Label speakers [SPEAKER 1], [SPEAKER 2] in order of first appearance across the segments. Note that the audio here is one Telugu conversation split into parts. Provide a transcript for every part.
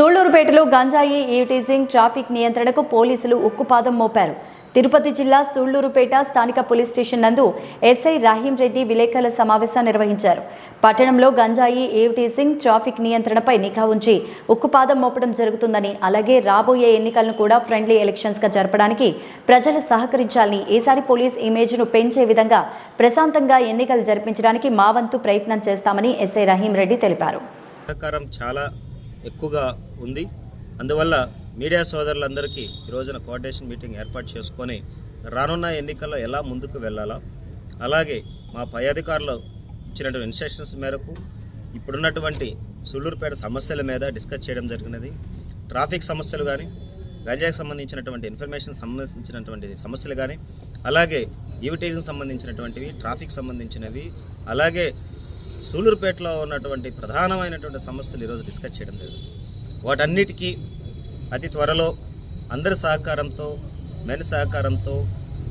[SPEAKER 1] సూళ్ళూరుపేటలో గంజాయి ఈటీజింగ్ ట్రాఫిక్ నియంత్రణకు పోలీసులు ఉక్కుపాదం మోపారు. తిరుపతి జిల్లా సూళ్ళూరుపేట స్థానిక పోలీస్ స్టేషన్ నందు ఎస్ఐ రాహీం రెడ్డి విలేకరుల సమావేశం నిర్వహించారు. పట్టణంలో గంజాయి ఈటీజింగ్ ట్రాఫిక్ నియంత్రణపై నిఘా ఉంచి ఉక్కుపాదం మోపడం జరుగుతుందని అలాగే రాబోయే ఎన్నికలను కూడా ఫ్రెండ్లీ ఎలక్షన్స్గా జరపడానికి ప్రజలు సహకరించాలని ఈసారి పోలీస్ ఇమేజ్ను పెంచే విధంగా ప్రశాంతంగా ఎన్నికలు జరిపించడానికి మా వంతు ప్రయత్నం చేస్తామని ఎస్ఐ రహీం రెడ్డి తెలిపారు.
[SPEAKER 2] చాలా ఎక్కువగా ఉంది. అందువల్ల మీడియా సోదరులందరికీ ఈ రోజున కోఆర్డినేషన్ మీటింగ్ ఏర్పాటు చేసుకొని రానున్న ఎన్నికల్లో ఎలా ముందుకు వెళ్ళాలా అలాగే మా పై అధికారులు ఇచ్చినటువంటి ఇన్స్ట్రక్షన్స్ మేరకు ఇప్పుడున్నటువంటి సుళ్ళూరుపేట సమస్యల మీద డిస్కస్ చేయడం జరిగినది. ట్రాఫిక్ సమస్యలు కానీ గంజాకి సంబంధించినటువంటి ఇన్ఫర్మేషన్ సంబంధించినటువంటి సమస్యలు కానీ అలాగే ఈవిటీకి సంబంధించినటువంటివి ట్రాఫిక్ సంబంధించినవి అలాగే సూలూరుపేటలో ఉన్నటువంటి ప్రధానమైనటువంటి సమస్యలు ఈరోజు డిస్కస్ చేయడం జరిగింది. వాటన్నిటికీ అతి త్వరలో అందరి సహకారంతో మెన్ సహకారంతో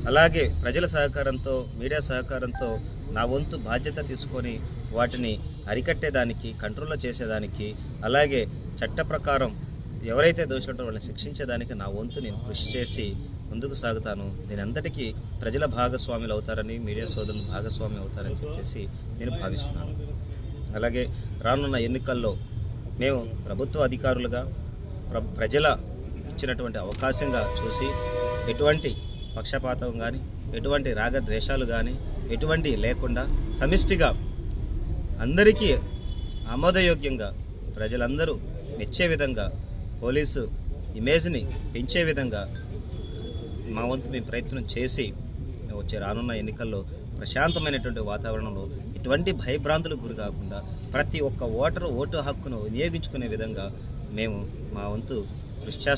[SPEAKER 2] అలాగే ప్రజల సహకారంతో మీడియా సహకారంతో నా వంతు బాధ్యత తీసుకొని వాటిని అరికట్టేదానికి కంట్రోల్లో చేసేదానికి అలాగే చట్ట ప్రకారం ఎవరైతే దోషుంటారో వాళ్ళని శిక్షించేదానికి నా వంతు నేను కృషి చేసి ముందుకు సాగుతాను. నేను అందరికీ ప్రజల భాగస్వాములు అవుతారని మీడియా సోదరులు భాగస్వామి అవుతారని చెప్పేసి నేను భావిస్తున్నాను. అలాగే రానున్న ఎన్నికల్లో మేము ప్రభుత్వ అధికారులుగా ప్ర ప్రజల ఇచ్చినటువంటి అవకాశంగా చూసి ఎటువంటి పక్షపాతం కానీ ఎటువంటి రాగద్వేషాలు కానీ ఎటువంటి లేకుండా సమిష్టిగా అందరికీ ఆమోదయోగ్యంగా ప్రజలందరూ మెచ్చే విధంగా పోలీసు ఇమేజ్ని పెంచే విధంగా మా వంతు మేము ప్రయత్నం చేసి వచ్చే రానున్న ఎన్నికల్లో ప్రశాంతమైనటువంటి వాతావరణంలో ఎటువంటి భయభ్రాంతులకు గురి కాకుండా ప్రతి ఒక్క ఓటరు ఓటు హక్కును వినియోగించుకునే విధంగా మేము మా వంతు కృషి చేస్తాం.